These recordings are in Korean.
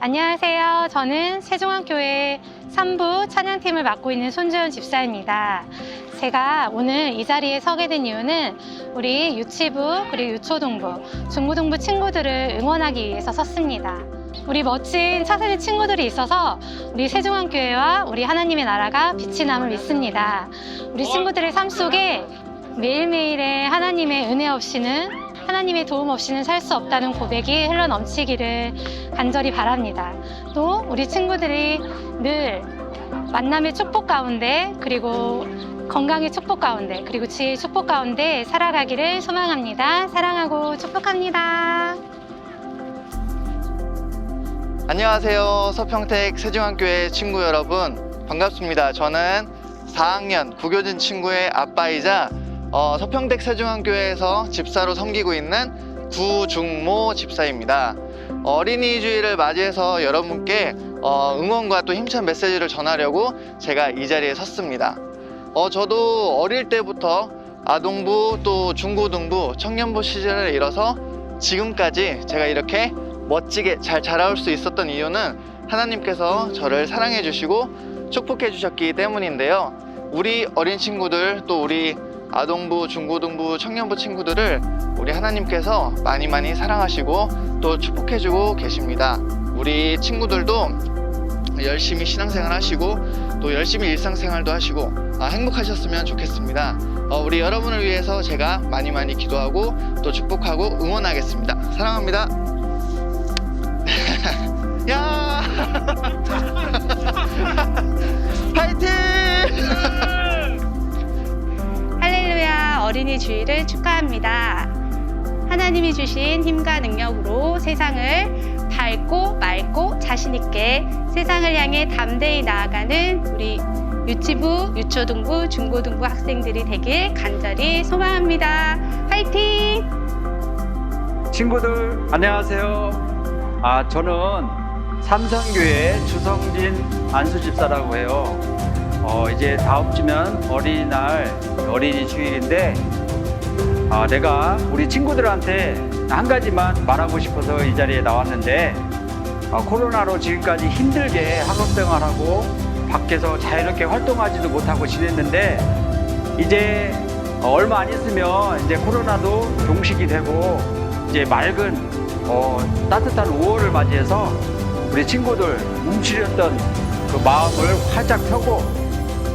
안녕하세요. 저는 세종학교의 3부 찬양팀을 맡고 있는 손주연 집사입니다. 제가 오늘 이 자리에 서게 된 이유는 우리 유치부 그리고 유초동부, 중고등부 친구들을 응원하기 위해서 섰습니다. 우리 멋진 차세대 친구들이 있어서 우리 세종한교회와 우리 하나님의 나라가 빛이 남을 믿습니다. 우리 친구들의 삶 속에 매일매일의 하나님의 은혜 없이는 하나님의 도움 없이는 살 수 없다는 고백이 흘러 넘치기를 간절히 바랍니다. 또 우리 친구들이 늘 만남의 축복 가운데 그리고 건강의 축복 가운데 그리고 지혜의 축복 가운데 살아가기를 소망합니다. 사랑하고 축복합니다. 안녕하세요. 서평택 세종학교의 친구 여러분. 반갑습니다. 저는 4학년 구교진 친구의 아빠이자 어, 서평택 세종학교에서 집사로 섬기고 있는 구중모 집사입니다. 어린이 주일을 맞이해서 여러분께 어, 응원과 또 힘찬 메시지를 전하려고 제가 이 자리에 섰습니다. 어, 저도 어릴 때부터 아동부 또 중고등부 청년부 시절을 이뤄서 지금까지 제가 이렇게 멋지게 잘 자라올 수 있었던 이유는 하나님께서 저를 사랑해 주시고 축복해 주셨기 때문인데요. 우리 어린 친구들 또 우리 아동부, 중고등부, 청년부 친구들을 우리 하나님께서 많이 많이 사랑하시고 또 축복해 주고 계십니다. 우리 친구들도 열심히 신앙생활 하시고 또 열심히 일상생활도 하시고 아, 행복하셨으면 좋겠습니다. 어, 우리 여러분을 위해서 제가 많이 많이 기도하고 또 축복하고 응원하겠습니다. 사랑합니다. 어린이 주일을 축하합니다. 하나님이 주신 힘과 능력으로 세상을 밝고 맑고 자신있게 세상을 향해 담대히 나아가는 우리 유치부, 유초등부, 중고등부 학생들이 되길 간절히 소망합니다. 화이팅! 친구들 안녕하세요. 아 저는 삼성교회 주성진 안수집사라고 해요. 어, 이제 다음 주면 어린이날 어린이 주일인데 아, 내가 우리 친구들한테 한 가지만 말하고 싶어서 이 자리에 나왔는데 아, 코로나로 지금까지 힘들게 학업 생활하고 밖에서 자유롭게 활동하지도 못하고 지냈는데 이제 얼마 안 있으면 이제 코로나도 종식이 되고 이제 맑은 어, 따뜻한 5월을 맞이해서 우리 친구들 움츠렸던 그 마음을 활짝 펴고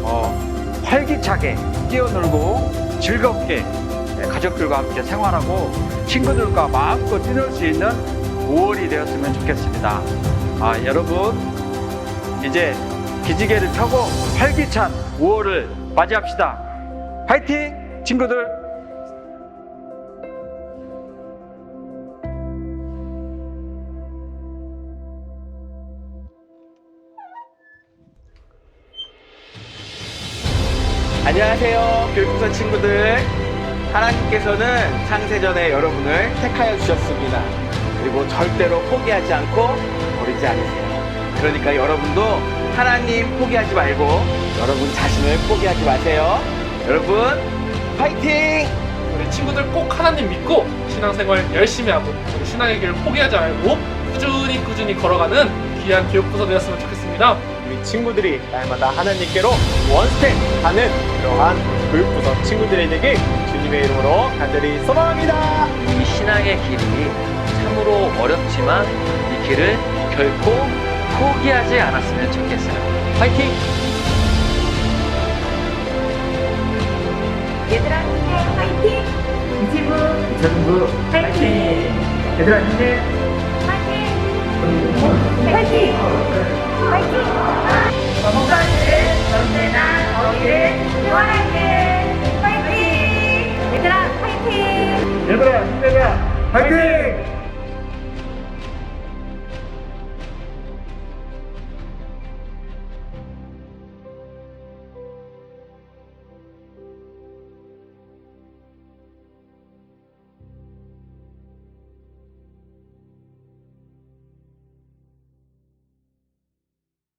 어, 활기차게 뛰어놀고 즐겁게 네, 가족들과 함께 생활하고 친구들과 마음껏 뛰놀 수 있는 5월이 되었으면 좋겠습니다. 아, 여러분 이제 기지개를 펴고 활기찬 5월을 맞이합시다. 파이팅 친구들! 안녕하세요, 교육부서 친구들. 하나님께서는 창세전에 여러분을 택하여 주셨습니다. 그리고 절대로 포기하지 않고 버리지 않으세요. 그러니까 여러분도 하나님 포기하지 말고 여러분 자신을 포기하지 마세요. 여러분, 파이팅! 우리 친구들 꼭 하나님 믿고 신앙생활 열심히 하고 우리 신앙의 길을 포기하지 말고 꾸준히 꾸준히 걸어가는 귀한 교육부서 되었으면 좋겠습니다. 우리 친구들이 날마다 하나님께로 원스텝 가는 그러한 교육부서 친구들이 되길 주님의 이름으로 간절히 소망합니다. 이 신앙의 길이 참으로 어렵지만 이 길을 결코 포기하지 않았으면 좋겠어요. 파이팅! 얘들아 힘내 화이팅! 이지부 전부 화이팅! 얘들아 힘내 화이팅! 화이팅! 화이팅! 건강을 언제나 너희를 응원할게 화이팅! 얘들아 화이팅! 얘들아 힘내자! 파이팅!